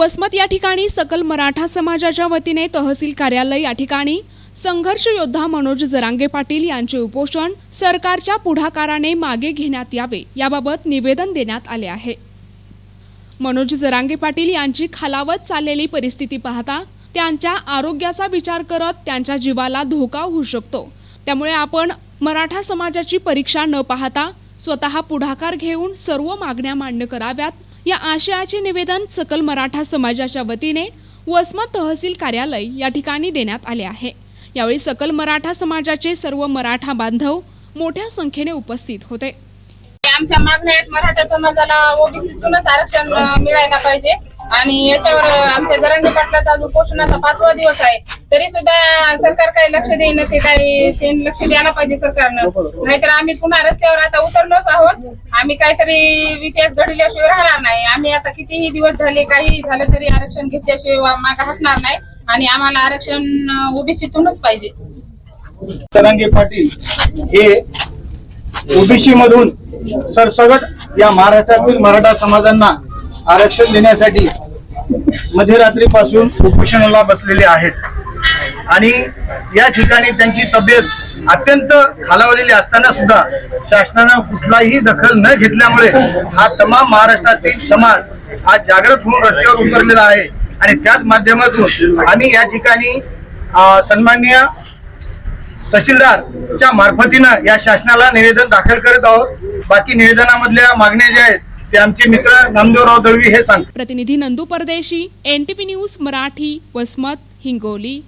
वसमत या ठिकाणी सकल मराठा समाजाच्या वतीने तहसील कार्यालय या ठिकाणी संघर्ष योद्धा मनोज जरांगे पाटील यांचे उपोषण सरकारच्या पुढाकाराने मागे घेण्यात यावे याबाबत निवेदन देण्यात आले आहे. मनोज जरांगे पाटील यांची खालावत चाललेली परिस्थिती पाहता त्यांच्या आरोग्याचा विचार करत त्यांच्या जीवाला धोका होऊ शकतो. त्यामुळे आपण मराठा समाजाची परीक्षा न पाहता स्वतः पुढाकार घेऊन सर्व मागण्या मान्य कराव्यात या आशयाचे निवेदन सकल मराठा समाजाच्या वतीने वसमत तहसील कार्यालय या ठिकाणी देण्यात आले आहे. यावेळी सकल मराठा समाजाचे सर्व मराठा बांधव मोठ्या संख्येने उपस्थित होते. आमच्या मागण्या आहेत मराठा समाजाला ओबीसीतूनच आरक्षण मिळायला पाहिजे. आणि याच्यावर आमच्या जरांगे पाटलाचा अजून पोषणाचा पाचवा दिवस आहे. तरी सुद्धा सरकार काही लक्ष देईन ते काही ते लक्ष द्यायला पाहिजे सरकारनं. नाहीतर आम्ही पुन्हा रस्त्यावर आता उतरलोच आहोत. आम्ही काहीतरी इतिहास घडल्याशिवाय राहणार नाही. आम्ही आता कितीही दिवस झाले काही झालं तरी आरक्षण घेतल्याशिवाय मागे हटणार नाही. आणि आम्हाला आरक्षण ओबीसीतूनच पाहिजे. तरंगे पाटील हे ओबीसी मधून सरसगट या महाराष्ट्रातील मराठा समाजांना आरक्षण देण्यासाठी मध्यरात्रीपासून उपोषणाला बसलेले आहेत. आणि या ठिकाणी त्यांची तब्येत अत्यंत खालावलेली असताना सुद्धा शासनानं कुठलाही दखल न घेतल्यामुळे हा तमाम महाराष्ट्रातील समाज आज जागृत होऊन रस्त्यावर उतरलेला आहे. आणि त्याच माध्यमातून आम्ही या ठिकाणी अं, सन्माननीय तहसीलदारच्या मार्फतीनं या शासनाला निवेदन दाखल करत आहोत. बाकी निवेदनामधल्या मागण्या ज्या आहेत ते आमचे मित्र नामदेवराव दळवी हे सांग प्रतिनिधी नंदू परदेशी एनटीपी न्यूज मराठी वसमत हिंगोली.